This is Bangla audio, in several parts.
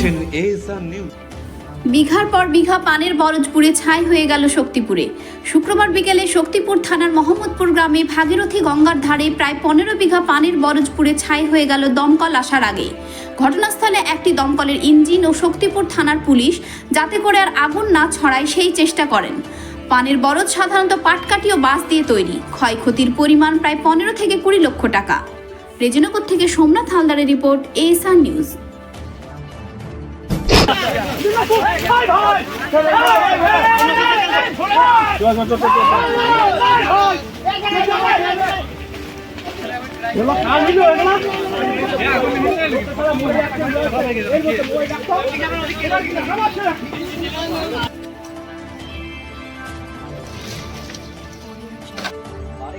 দেখছেন নিউজ বিঘার পর বিঘা পানের বরজ পুড়ে ছাই হয়ে গেল শক্তিপুরে। শুক্রবার বিকেলে শক্তিপুর থানার মোহাম্মদপুর গ্রামে ভাগীরথী গঙ্গার ধারে প্রায় পনেরো বিঘা পানের বরজ পুড়ে ছাই হয়ে গেল দমকল আসার আগে। ঘটনাস্থলে একটি দমকলের ইঞ্জিন ও শক্তিপুর থানার পুলিশ যাতে করে আর আগুন না ছড়ায় সেই চেষ্টা করেন। পানের বরজ সাধারণত পাটকাঠি ও বাঁশ দিয়ে তৈরি। ক্ষয়ক্ষতির পরিমাণ প্রায় পনেরো থেকে কুড়ি লক্ষ টাকা। রেজিনগর থেকে সোমনাথ হালদারের রিপোর্ট এএসআর নিউজ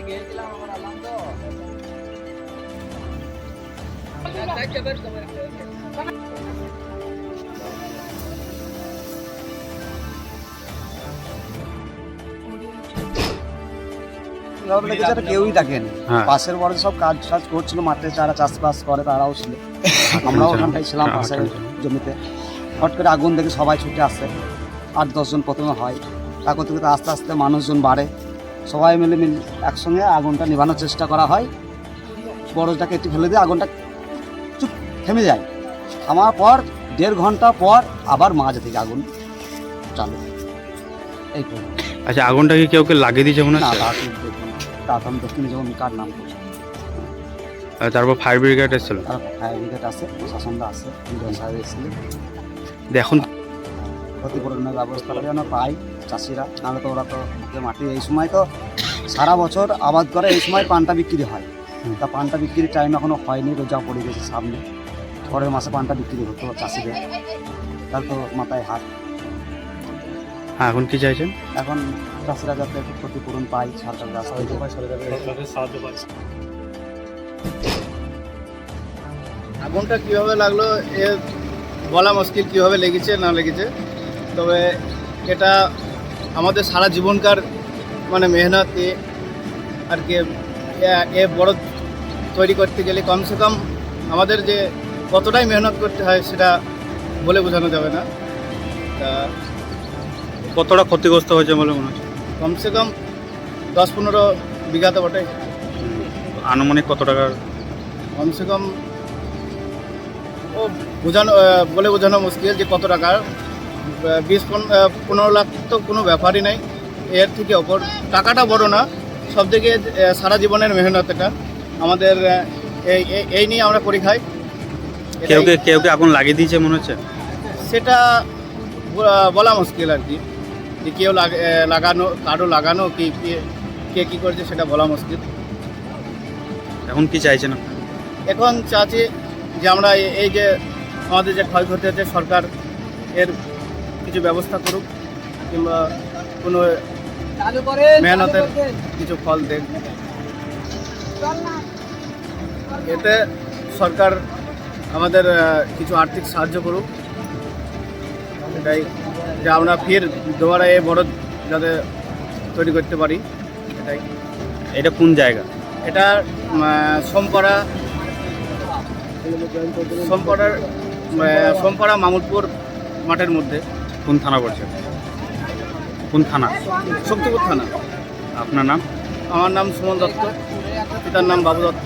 গিয়েছিলাম আমার আলাম তো Thank you very much. এভাবে লেগেছে এটা কেউই দেখেনি। হ্যাঁ। পাশের বড় সব কাজ টাজ করছিল মাঠে যারা চাষবাস করে তারাও ছিল। আমরাও আচ্ছা। ওখানটায় ছিলাম হ্যাঁ, পাশের জমিতে। হট করে আগুন দেখে সবাই ছুটে আসে। আট দশজন প্রথমে হয়। তারপর থেকে তো আস্তে আস্তে মানুষজন বাড়ে। সবাই মিলে মিলে একসঙ্গে আগুনটা নেভানোর চেষ্টা করা হয়। বরজটাকে একটু ফেলে দিয়ে আগুনটা চুপ থেমে যায়। থামার পর দেড় ঘণ্টা পর আবার মাঝ থেকে আগুন চালু। এই তো আচ্ছা আগুনটা কি কেউ কে লাগিয়ে দিয়েছে মনে না হচ্ছে? তা তো দেখুন তা তো আমি যখন কার নাম করছি আর তারপর ফায়ার ব্রিগেড এসেছিল? ফায়ার ব্রিগেড আছে প্রশাসনরা আছে সাহেব এসেছিলেন দিয়ে এখন ক্ষতিপূরণের ব্যবস্থাটা যেন পাই চাষিরা নাহলে তো ওরা তো মাটি। এই সময় তো সারা বছর আবাদ করে এই সময় পানটা বিক্রি হয়। তা পানটা বিক্রির টাইম এখনও হয়নি রোজা পড়ে গেছে সামনে। পরের মাসে পানটা বিক্রি হতো চাষিদের। তার তো মাথায় হাত। হ্যাঁ এখন কি চাইছেন? এখন চাষিরা যাতে একটু ক্ষতিপূরণ পাই সরকার রাস্তা। আগুনটা কীভাবে লাগল এ বলা মুশকিল কীভাবে লেগেছে না লেগেছে। তবে এটা আমাদের সারা জীবনকার মানে মেহনত আর কি এ- এ বড় তৈরি করতে গেলে কমসে কম আমাদের যে কতটাই মেহনত করতে হয় সেটা বলে বোঝানো যাবে না। তা কতটা ক্ষতিগ্রস্ত হয়েছে বলে মনে হচ্ছে? কমসে কম দশ পনেরো বিঘাতে বটে। আনুমানিক কত টাকার কমসে কম ও বোঝানো বলে বোঝানো মুশকিল যে কত টাকার বিশ পন- পনেরো লাখ তো কোনো ব্যাপারই নাই। এর থেকে ওপর। টাকাটা বড় না সব থেকে সারা জীবনের মেহনত এটা। আমাদের এই এই- নিয়ে আমরা করি খাই। কেউ কেউ কে আগুন লাগিয়ে দিয়েছে মনে হচ্ছে? সেটা বলা মুশকিল আর কি। কেউ লাগানো কারও লাগানো কি কে- কে কী করেছে সেটা বলা মুশকিল। এখন কি চাইছেন এখন চাচ্ছি যে আমরা এই যে আমাদের যে ক্ষয়ক্ষতি হচ্ছে সরকার এর কিছু ব্যবস্থা করুক কিংবা কোনো মেহনতের কিছু ফল দেখ। এতে সরকার আমাদের কিছু আর্থিক সাহায্য করুক। এটাই যে আমরা ফির দুবারা এ বড় যাতে তৈরি করতে পারি এটাই এটা কোন জায়গা? এটা সোমপাড়া সোমপাড়ার সোমপাড়া মামুলপুর মাঠের মধ্যে। কোন থানা পড়ছে কোন থানা? শক্তিপুর থানা। আপনার নাম? আমার নাম সুমন দত্ত। পিতার নাম বাবু দত্ত।